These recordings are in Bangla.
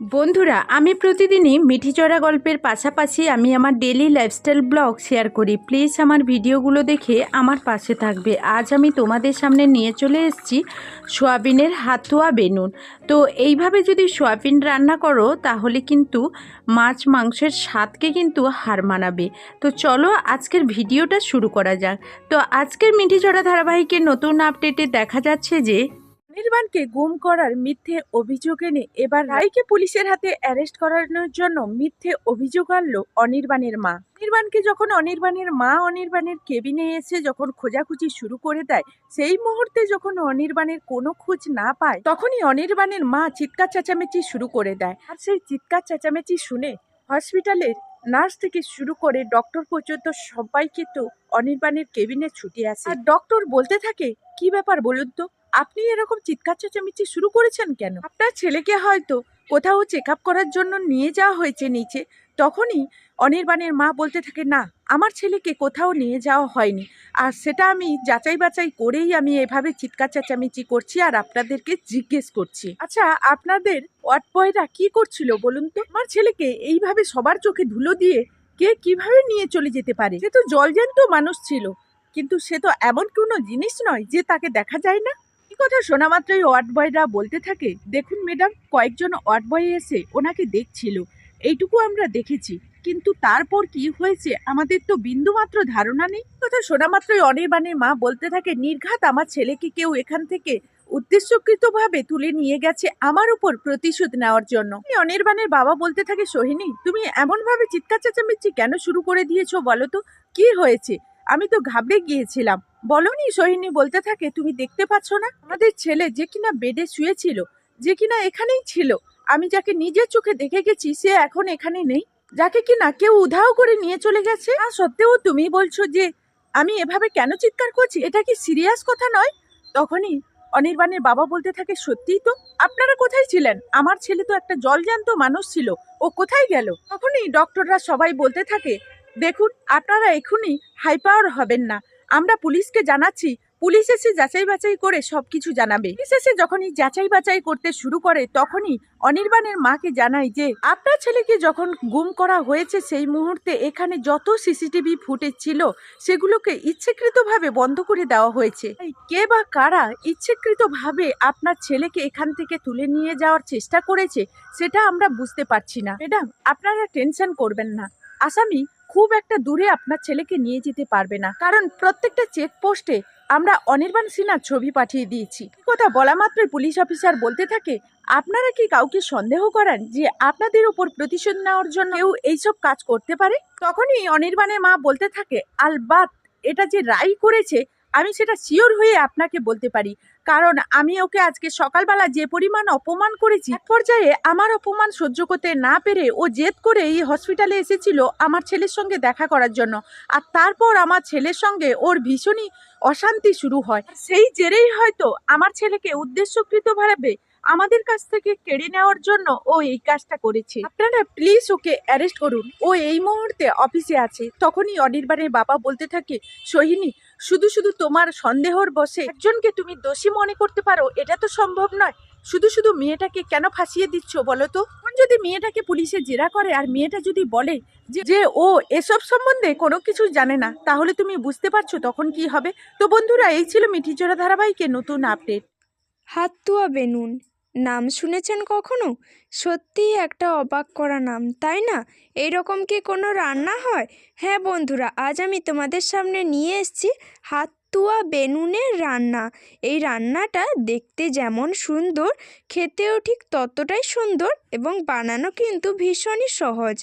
বন্ধুরা, আমি প্রতিদিনই মিঠিচড়া গল্পের পাশাপাশি আমি আমার ডেলি লাইফস্টাইল ব্লগ শেয়ার করি। প্লিজ আমার ভিডিওগুলো দেখে আমার পাশে থাকবে। আজ আমি তোমাদের সামনে নিয়ে চলে এসেছি সোয়াবিনের হাতুয়া বেনুন। তো এইভাবে যদি সোয়াবিন রান্না করো, তাহলে কিন্তু মাছ মাংসের স্বাদকে কিন্তু হার মানাবে। তো চলো আজকের ভিডিওটা শুরু করা যাক। তো আজকের মিঠিচড়া ধারাবাহিকের নতুন আপডেটে দেখা যাচ্ছে যে নির্বাণকে গুম করার মিথ্যে অভিযোগ এনে এবার রায়কে পুলিশের হাতে অ্যারেস্ট করানোর জন্য মিথ্যে অভিযোগ আনলো অনির্বাণের মা। নির্বাণকে যখন অনির্বাণের মা অনির্বাণের কেবিনে এসে যখন খোঁজাখুঁজি শুরু করে দেয় সেই মুহূর্তে যখন অনির্বাণের কোনো খোঁজ না পায় তখনই অনির্বাণের মা চিৎকার চেঁচামেচি শুরু করে দেয়। আর সেই চিৎকার চেঁচামেচি শুনে হসপিটালের নার্স থেকে শুরু করে ডক্টর পর্যন্ত সবাই কিন্তু অনির্বাণের কেবিনে ছুটে আসে। আর ডক্টর বলতে থাকে কি ব্যাপার বলুন তো? আপনি এরকম চিৎকার চেঁচামেচি শুরু করেছেন কেন? আপনার ছেলেকে হয়তো কোথাও চেক করার জন্য নিয়ে যাওয়া হয়েছে নিচে, তখনই অনির্বাণের মা বলতে থাকে, না, আমার ছেলেকে কোথাও নিয়ে যাওয়া হয়নি। আর সেটা আমি যাচাই বাছাই করেই আমি এভাবে চিৎকার চেঁচামেচি করছি আর আপনাদেরকে জিজ্ঞেস করছি। আচ্ছা আপনাদের ওয়ার্ড বয়রা কি করছিল বলুন তো? আমার ছেলেকে এইভাবে সবার চোখে ধুলো দিয়ে কে কীভাবে নিয়ে চলে যেতে পারে? সে তো জলজ্যান্ত মানুষ ছিল, কিন্তু সে তো এমন কোনো জিনিস নয় যে তাকে দেখা যায় না। কথা শোনা মাত্রই ওয়ার্ড বয়রা বলতে থাকে? দেখুন ম্যাডাম, কয়েকজন ওয়ার্ড বয় এসে ওনাকে দেখছিল। এইটুকু আমরা দেখেছি। কিন্তু তারপর কি হয়েছে? আমাদের তো বিন্দুমাত্র ধারণা নেই। কথা শোনা মাত্রই অনির্বাণের মা বলতে থাকে, নির্ঘাত আমার ছেলেকে কেউ এখান থেকে উদ্দেশ্যকৃতভাবে তুলে নিয়ে গেছে আমার উপর প্রতিশোধ নেওয়ার জন্য। অনির্বাণের বাবা বলতে থাকে, সোহিনী, তুমি এমনভাবে চিৎকার চেঁচামেচি কেন শুরু করে দিয়েছ বলো তো? কি হয়েছে? আমি তো ঘাবড়ে গিয়েছিলাম। বলনি, সোহিনী বলতে থাকে, তুমি দেখতে পাচ্ছ না? আমাদের ছেলে যে কিনা বেডে শুয়েছিল, যে কিনা এখানেই ছিল, আমি যাকে নিজের চোখে দেখে গেছি, সে এখন এখানে নেই। যাকে কিনা কেউ উধাও করে নিয়ে চলে গেছে। আর সত্ত্বেও তুমি বলছো যে আমি এভাবে কেন চিৎকার করছি? এটা কি সিরিয়াস কথা নয়? তখনই অনির্বাণের বাবা বলতে থাকে, সত্যিই তো? আপনারা কোথায় ছিলেন? আমার ছেলে তো একটা জলজ্যান্ত মানুষ ছিল। ও কোথায় গেল? তখনই ডক্টররা সবাই বলতে থাকে দেখুন, আপনারা এখনই হাই পাওয়ার হবেন না। আমরা পুলিশকে জানাচ্ছি, পুলিশ এসে যাচাই বাছাই করে সব কিছু জানাবে। পুলিশ এসে যখনই যাচাই বাছাই করতে শুরু করে, তখনই অনির্বাণের মাকে জানায় যে, আপনার ছেলেকে যখন গুম করা হয়েছে সেই মুহূর্তে এখানে যত সিসিটিভি ফুটেজ ছিল, সেগুলোকে ইচ্ছেকৃতভাবে বন্ধ করে দেওয়া হয়েছে। কে বা কারা ইচ্ছেকৃতভাবে আপনার ছেলেকে এখান থেকে তুলে নিয়ে যাওয়ার চেষ্টা করেছে, সেটা আমরা বুঝতে পারছি না। ম্যাডাম, আপনারা টেনশন করবেন না। আসামি খুব একটা দূরে আপনার ছেলেকে নিয়ে যেতে পারবে না। কারণ প্রত্যেকটা চেকপোস্টে আমরা অনির্বাণ সিনহার ছবি পাঠিয়ে দিয়েছি। কথা বলা মাত্র পুলিশ অফিসার বলতে থাকে, আপনারা কি কাউকে সন্দেহ করেন যে আপনাদের উপর প্রতিশোধ নেওয়ার জন্য কেউ এইসব কাজ করতে পারে? তখনই অনির্বাণের মা বলতে থাকে, আলবাত, এটা যে রাই করেছে আমি সেটা শিওর হয়ে আপনাকে বলতে পারি। কারণ আমি ওকে আজকে সকালবেলা যে পরিমাণ অপমান করেছি পর্যায়ে আমার অপমান সহ্য করতে না পেরে ও জেদ করে এই হসপিটালে এসেছিল আমার ছেলের সঙ্গে দেখা করার জন্য। আর তারপর আমার ছেলের সঙ্গে ওর ভীষণই অশান্তি শুরু হয়। সেই জেরেই হয়তো আমার ছেলেকে উদ্দেশ্যকৃতভাবে আমাদের কাছ থেকে কেড়ে নেওয়ার জন্য ও এই কাজটা করেছে। আপনারা প্লিজ ওকে অ্যারেস্ট করুন। ও এই মুহূর্তে অফিসে আছে। তখনই অনির্বাণের বাবা বলতে থাকে, সোহিনী শুধু শুধু তোমার সন্দেহর বসে একজনকে তুমি দোষী মনে করতে পারো, এটা তো সম্ভব নয়। শুধু শুধু মেয়েটাকে কেন ফাঁসিয়ে দিচ্ছ বলো তো? যদি মেয়েটাকে পুলিশে জেরা করে আর মেয়েটা যদি বলে যে ও এসব সম্বন্ধে কোনো কিছু জানে না, তাহলে তুমি বুঝতে পারছ তখন কি হবে? তো বন্ধুরা, এই ছিল মিঠিচড়া ধারাবাহিকের নতুন আপডেট। হাতুয়া বেনুন। নাম শুনেছেন কখনো? সত্যিই একটা অবাক করা নাম, তাই না? এইরকম কি কোনো রান্না হয়? হ্যাঁ বন্ধুরা, আজ আমি তোমাদের সামনে নিয়ে এসেছি হাতুয়া বেনুনের রান্না। এই রান্নাটা দেখতে যেমন সুন্দর, খেতেও ঠিক ততটাই সুন্দর এবং বানানো কিন্তু ভীষণই সহজ।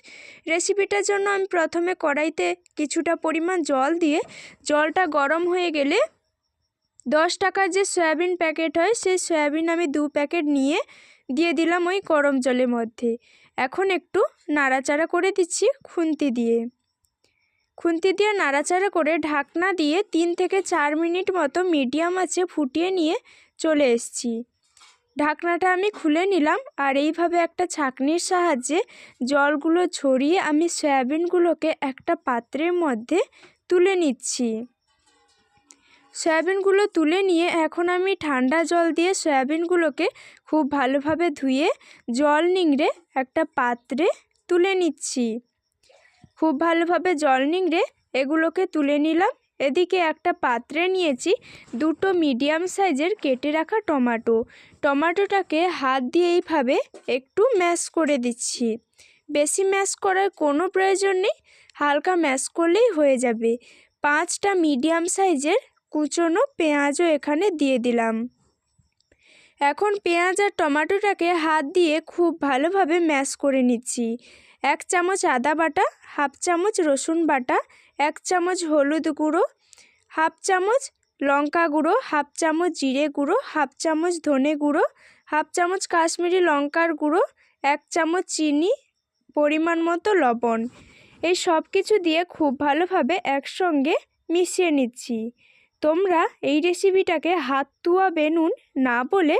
রেসিপিটার জন্য আমি প্রথমে কড়াইতে কিছুটা পরিমাণ জল দিয়ে জলটা গরম হয়ে গেলে দশ টাকার যে সয়াবিন প্যাকেট হয়, সেই সয়াবিন আমি দু প্যাকেট নিয়ে দিয়ে দিলাম ওই গরম জলের মধ্যে। এখন একটু নাড়াচাড়া করে দিচ্ছি খুন্তি দিয়ে। খুন্তি দিয়ে নাড়াচাড়া করে ঢাকনা দিয়ে তিন থেকে চার মিনিট মতো মিডিয়াম আছে ফুটিয়ে নিয়ে চলে এসেছি। ঢাকনাটা আমি খুলে নিলাম আর এইভাবে একটা ছাঁকনির সাহায্যে জলগুলো ছড়িয়ে আমি সয়াবিনগুলোকে একটা পাত্রের মধ্যে তুলে নিচ্ছি। সয়াবিনগুলো তুলে নিয়ে এখন আমি ঠান্ডা জল দিয়ে সয়াবিনগুলোকে খুব ভালোভাবে ধুয়ে জল নিংড়ে একটা পাত্রে তুলে নিচ্ছি। খুব ভালোভাবে জল নিংড়ে এগুলোকে তুলে নিলাম। এদিকে একটা পাত্রে নিয়েছি দুটো মিডিয়াম সাইজের কেটে রাখা টমাটো। টমাটোটাকে হাত দিয়ে এইভাবে একটু ম্যাশ করে দিচ্ছি। বেশি ম্যাশ করার কোনো প্রয়োজন নেই, হালকা ম্যাশ করলেই হয়ে যাবে। পাঁচটা মিডিয়াম সাইজের কুচনো পেঁয়াজও এখানে দিয়ে দিলাম। এখন পেঁয়াজ আর টমাটোটাকে হাত দিয়ে খুব ভালোভাবে ম্যাশ করে নিচ্ছি। এক চামচ আদা বাটা, হাফ চামচ রসুন বাটা, এক চামচ হলুদ গুঁড়ো, হাফ চামচ লঙ্কা গুঁড়ো, হাফ চামচ জিরে গুঁড়ো, হাফ চামচ ধনে গুঁড়ো, হাফ চামচ কাশ্মীরি লঙ্কার গুঁড়ো, এক চামচ চিনি, পরিমাণ মতো লবণ। এই সব কিছু দিয়ে খুব ভালোভাবে একসঙ্গে মিশিয়ে নিচ্ছি। তোমরা এই রেসিপিটাকে হাত তুয়া বেনুন না বলে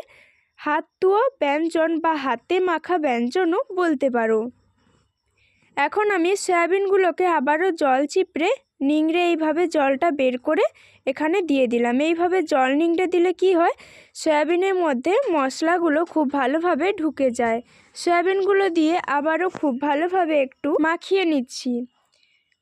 হাত তুয়া ব্যঞ্জন বা হাতে মাখা ব্যঞ্জনও বলতে পারো। এখন আমি সয়াবিনগুলোকে আবারও জল চিপড়ে নিংড়ে এইভাবে জলটা বের করে এখানে দিয়ে দিলাম। এইভাবে জল নিংড়ে দিলে কি হয়? সয়াবিনের মধ্যে মশলাগুলো খুব ভালোভাবে ঢুকে যায়। সয়াবিনগুলো দিয়ে আবারও খুব ভালোভাবে একটু মাখিয়ে নিচ্ছি।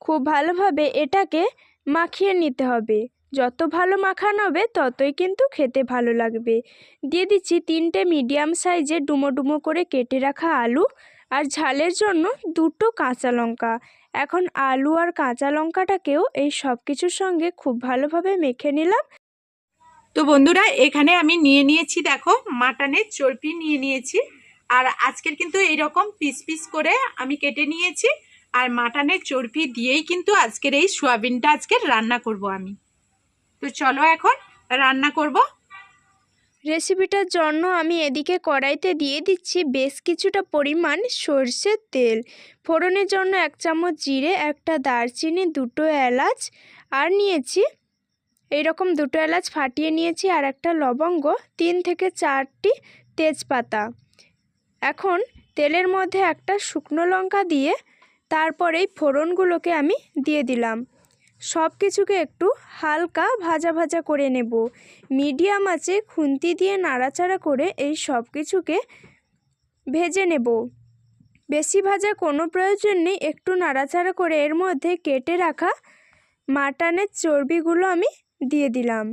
খুব ভালোভাবে এটাকে মাখিয়ে নিতে হবে। যত ভালো মাখানো হবে, ততই কিন্তু খেতে ভালো লাগবে। দিয়ে দিচ্ছি তিনটে মিডিয়াম সাইজে ডুমো ডুমো করে কেটে রাখা আলু আর ঝালের জন্য দুটো কাঁচা লঙ্কা। এখন আলু আর কাঁচা লঙ্কাটাকেও এই সব কিছুর সঙ্গে খুব ভালোভাবে মেখে নিলাম। তো বন্ধুরা, এখানে আমি নিয়ে নিয়েছি দেখো, মাটনের চর্পি নিয়ে নিয়েছি। আর আজকের কিন্তু এইরকম পিস পিস করে আমি কেটে নিয়েছি। আর মাটনের চর্পি দিয়েই কিন্তু আজকের এই সোয়াবিনটা আজকে রান্না করব আমি। তো চলো এখন রান্না করব। রেসিপিটার জন্য আমি এদিকে কড়াইতে দিয়ে দিচ্ছি বেশ কিছুটা পরিমাণ সর্ষের তেল। ফোড়নের জন্য এক চামচ জিরে, একটা দারচিনি, দুটো এলাচ আর নিয়েছি এইরকম দুটো এলাচ ফাটিয়ে নিয়েছি আর একটা লবঙ্গ, তিন থেকে চারটি তেজপাতা। এখন তেলের মধ্যে একটা শুকনো লঙ্কা দিয়ে তারপরেই ফোড়নগুলোকে আমি দিয়ে দিলাম। সব কিছুকে একটু হালকা ভাজা ভাজা করে নেব। মিডিয়াম আছে খুন্তি দিয়ে নাড়াচাড়া করে এই সব কিছুকে ভেজে নেব। বেশি ভাজা কোনো প্রয়োজন নেই, একটু নাড়াচাড়া করে এর মধ্যে কেটে রাখা মাটানের চর্বিগুলো আমি দিয়ে দিলাম।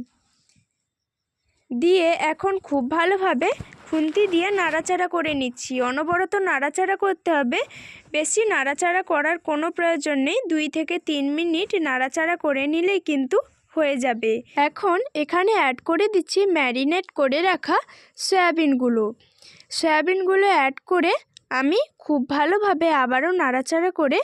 দিয়ে এখন খুব ভালোভাবে খুন্তি দিয়ে নাড়াচাড়া করে নিচ্ছি। অনবরত নাড়াচাড়া করতে হবে। বেশি নাড়াচাড়া করার কোনো প্রয়োজন নেই। দুই থেকে তিন মিনিট নাড়াচাড়া করে নিলেই কিন্তু হয়ে যাবে। এখন এখানে অ্যাড করে দিচ্ছি ম্যারিনেট করে রাখা সয়াবিনগুলো। সয়াবিনগুলো অ্যাড করে আমি খুব ভালোভাবে আবারও নাড়াচাড়া করে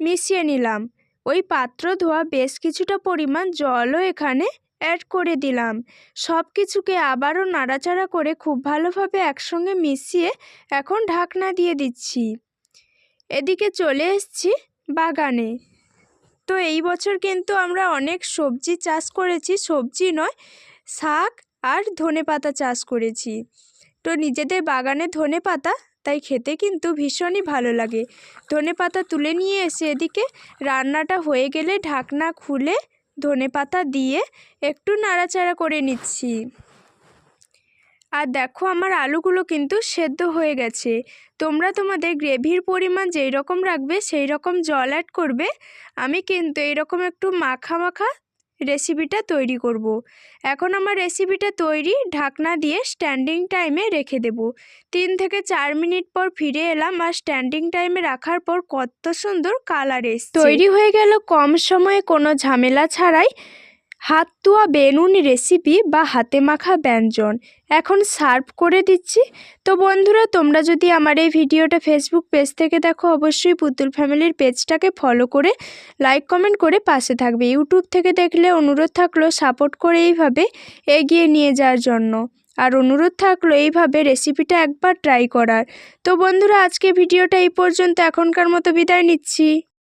মিশিয়ে নিলাম। ওই পাত্র ধোয়া বেশ কিছুটা পরিমাণ জলও এখানে অ্যাড করে দিলাম। সব কিছুকে আবারও নাড়াচাড়া করে খুব ভালোভাবে একসঙ্গে মিশিয়ে এখন ঢাকনা দিয়ে দিচ্ছি। এদিকে চলে এসছি বাগানে। তো এই বছর কিন্তু আমরা অনেক সবজি চাষ করেছি। সবজি নয়, শাক আর ধনে পাতা চাষ করেছি। তো নিজেদের বাগানে ধনে পাতা, তাই খেতে কিন্তু ভীষণই ভালো লাগে। ধনে পাতা তুলে নিয়ে এসে এদিকে রান্নাটা হয়ে গেলে ঢাকনা খুলে ধনে পাতা দিয়ে একটু নাড়াচাড়া করে নিচ্ছি। আর দেখো আমার আলুগুলো কিন্তু সেদ্ধ হয়ে গেছে। তোমরা তোমাদের গ্রেভির পরিমাণ যেই রকম রাখবে, সেই রকম জল অ্যাড করবে। আমি কিন্তু এইরকম একটু মাখা মাখা রেসিপিটা তৈরি করব। এখন আমার রেসিপিটা তৈরি, ঢাকনা দিয়ে স্ট্যান্ডিং টাইমে রেখে দেব তিন থেকে চার মিনিট পর ফিরে এলাম আর স্ট্যান্ডিং টাইমে রাখার পর কত সুন্দর কালার এসছে তৈরি হয়ে গেল কম সময়ে কোনো ঝামেলা ছাড়াই হাত তোয়া বেনুন রেসিপি বা হাতে মাখা ব্যঞ্জন। এখন সার্ভ করে দিচ্ছি। তো বন্ধুরা, তোমরা যদি আমার এই ভিডিওটা ফেসবুক পেজ থেকে দেখো, অবশ্যই পুতুল ফ্যামিলির পেজটাকে ফলো করে লাইক কমেন্ট করে পাশে থাকবে। ইউটিউব থেকে দেখলে অনুরোধ থাকল সাপোর্ট করে এইভাবে এগিয়ে নিয়ে যাওয়ার জন্য। আর অনুরোধ থাকল এইভাবে রেসিপিটা একবার ট্রাই করার। তো বন্ধুরা আজকে ভিডিওটা এই পর্যন্ত। এখনকার মতো বিদায় নিচ্ছি।